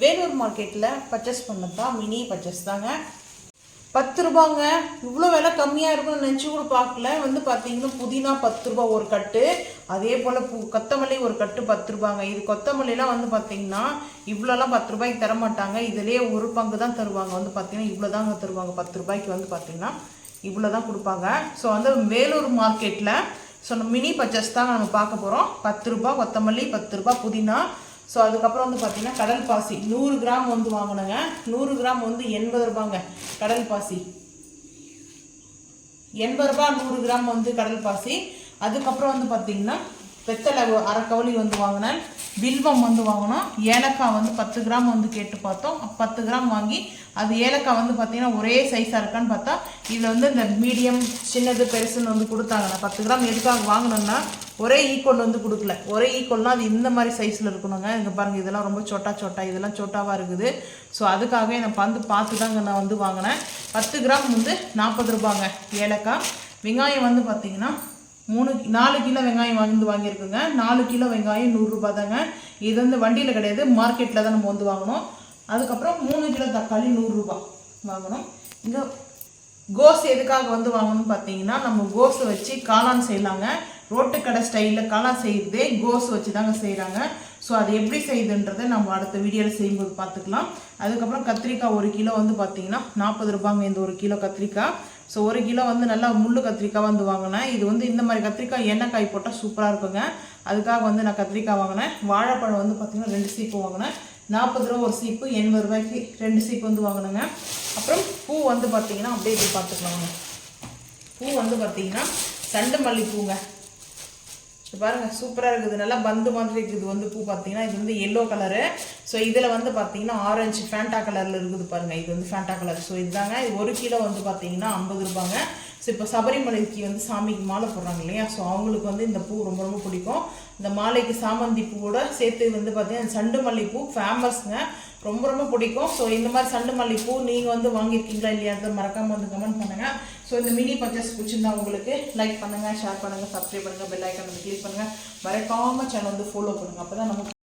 வேலூர் மார்க்கெட்டில் பர்ச்சேஸ் பண்ணது? தான் மினி பர்ச்சேஸ் தாங்க. பத்து ரூபாங்க. இவ்வளோ விலை கம்மியாக இருக்கும்னு நினச்சி கூட பார்க்கல. வந்து பார்த்தீங்கன்னா புதினா பத்து ரூபா ஒரு கட்டு. அதே போல் பூ கொத்தமல்லி ஒரு கட்டு பத்து ரூபாங்க. இது கொத்தமல்லிலாம் வந்து பார்த்தீங்கன்னா இவ்வளோலாம் பத்து ரூபாய்க்கு தர மாட்டாங்க. இதுலேயே ஒரு பங்கு தான் தருவாங்க. வந்து பார்த்தீங்கன்னா இவ்வளோ தாங்க தருவாங்க. பத்து ரூபாய்க்கு வந்து பார்த்தீங்கன்னா இவ்வளோ தான் கொடுப்பாங்க. ஸோ வந்து வேலூர் மார்க்கெட்டில் ஸோ மினி பர்ச்சேஸ் தான் நம்ம பார்க்க போகிறோம் பத்து ரூபா கொத்தமல்லி பத்து ரூபா புதினா ஸோ அதுக்கப்புறம் வந்து பார்த்தீங்கன்னா கடல் பாசி. நூறு கிராம் வந்து வாங்கினேங்க நூறு கிராம் வந்து எண்பது ரூபாங்க. கடல் பாசி. எண்பது ரூபா நூறு கிராம் வந்து கடல் பாசி. அதுக்கப்புறம் வந்து பார்த்தீங்கன்னா வெத்தலை அரை கவுளி வந்து வாங்கினேன். வில்வம் வந்து வாங்கினோம். ஏலக்காய் வந்து பத்து கிராம் வந்து கேட்டு பார்த்தோம். பத்து கிராம் வாங்கி அது ஏலக்காய் வந்து பார்த்தீங்கன்னா ஒரே சைஸாக இருக்கான்னு பார்த்தா இதில் வந்து இந்த மீடியம் சின்னது பெருசுன்னு வந்து கொடுத்தாங்க. நான் பத்து கிராம் எதுக்காக வாங்கினேன்னா ஒரே e ஈக்குவல் வந்து கொடுக்கல. ஒரே e ஈக்குவல்னா அது இந்த மாதிரி சைஸில் இருக்கணுங்க. இங்கே பாருங்கள் இதெல்லாம் ரொம்ப சொட்டா சொட்டா இதெல்லாம் சொட்டாவாக இருக்குது. ஸோ அதுக்காகவே நான் வந்து பார்த்து தாங்க நான் வந்து வாங்கினேன். பத்து கிராம் வந்து நாற்பது ரூபாங்க. ஏலக்காய். வெங்காயம் வந்து பார்த்தீங்கன்னா மூணு நாலு கிலோ வெங்காயம் வந்து வாங்கியிருக்குங்க. நாலு கிலோ வெங்காயம் நூறுரூபா தாங்க. இது வந்து வண்டியில் கிடையாது மார்க்கெட்டில் தான் நம்ம வந்து வாங்கணும். அதுக்கப்புறம் மூணு கிலோ தக்காளி நூறுரூபா வாங்கணும். இங்கே கோஸ் எதுக்காக வந்து வாங்கணும்னு பார்த்தீங்கன்னா நம்ம கோஸை வச்சு காளான் செய்யலாங்க. ரோட்டு கடை ஸ்டைலில் காளான் செய்கிறதே கோஸ் வச்சு தாங்க செய்கிறாங்க ஸோ அது எப்படி செய்யுதுன்றதை நம்ம அடுத்த வீடியோவில் செய்யும்போது பார்த்துக்கலாம். அதுக்கப்புறம் கத்திரிக்காய் ஒரு கிலோ வந்து பார்த்தீங்கன்னா நாற்பது ரூபாங்க இந்த ஒரு கிலோ கத்திரிக்காய். ஸோ ஒரு கிலோ வந்து நல்லா முள்ளு கத்திரிக்காய் வந்து வாங்கினேன். இது வந்து இந்த மாதிரி கத்திரிக்காய் எண்ணெய் காய் போட்டால் சூப்பராக இருக்குங்க. அதுக்காக வந்து நான் கத்திரிக்காய் வாங்கினேன். வாழைப்பழம் வந்து பார்த்திங்கன்னா ரெண்டு சீப்பு வாங்கினேன். நாற்பது ரூபா ஒரு சீப்பு எண்பது ரூபாய்க்கு ரெண்டு சீப்பு வந்து வாங்கினேங்க. அப்புறம் பூ வந்து பார்த்திங்கன்னா அப்படியே இப்படி பார்த்துக்கலாங்க. பூ வந்து பார்த்திங்கன்னா சண்டு மல்லிப்பூங்க. இது பாருங்க சூப்பராக இருக்குது. நல்லா பந்து மாதிரி இருக்குது. வந்து பூ பார்த்தீங்கன்னா இது வந்து எல்லோ கலரு ஸோ இதில் வந்து பார்த்தீங்கன்னா ஆரஞ்சு ஃபேண்டா கலரில் இருக்குது பாருங்க. இது வந்து ஃபேண்டா கலர் ஸோ இதுதாங்க. இது ஒரு கிலோ வந்து பார்த்தீங்கன்னா ஐம்பது ரூபாங்க. ஸோ இப்போ சபரிமலைக்கு வந்து சாமிக்கு மாலை போடுறாங்க இல்லையா? ஸோ அவங்களுக்கு வந்து இந்த பூ ரொம்ப ரொம்ப பிடிக்கும். இந்த மாலைக்கு சாமந்தி பூவோட சேர்த்து வந்து பார்த்தீங்கன்னா சண்டு மல்லிப்பூ ஃபேமஸ்ங்க ரொம்ப ரொம்ப பிடிக்கும். ஸோ இந்த மாதிரி சண்டு மல்லிப்பூ நீங்கள் வந்து வாங்கியிருக்கீங்களா இல்லையான்றத மறக்காமல் வந்து கமெண்ட் பண்ணுங்கள் ஸோ இந்த மினி பர்ச்சேஸ் பிடிச்சிருந்தா உங்களுக்கு லைக் பண்ணுங்கள் ஷேர் பண்ணுங்கள் சப்ஸ்கிரைப் பண்ணுங்கள் பெல் ஐக்கன் வந்து கிளிக் பண்ணுங்கள் மறக்காமல் சேனல் வந்து ஃபாலோ பண்ணுங்கள் அப்போ தான் நமக்கு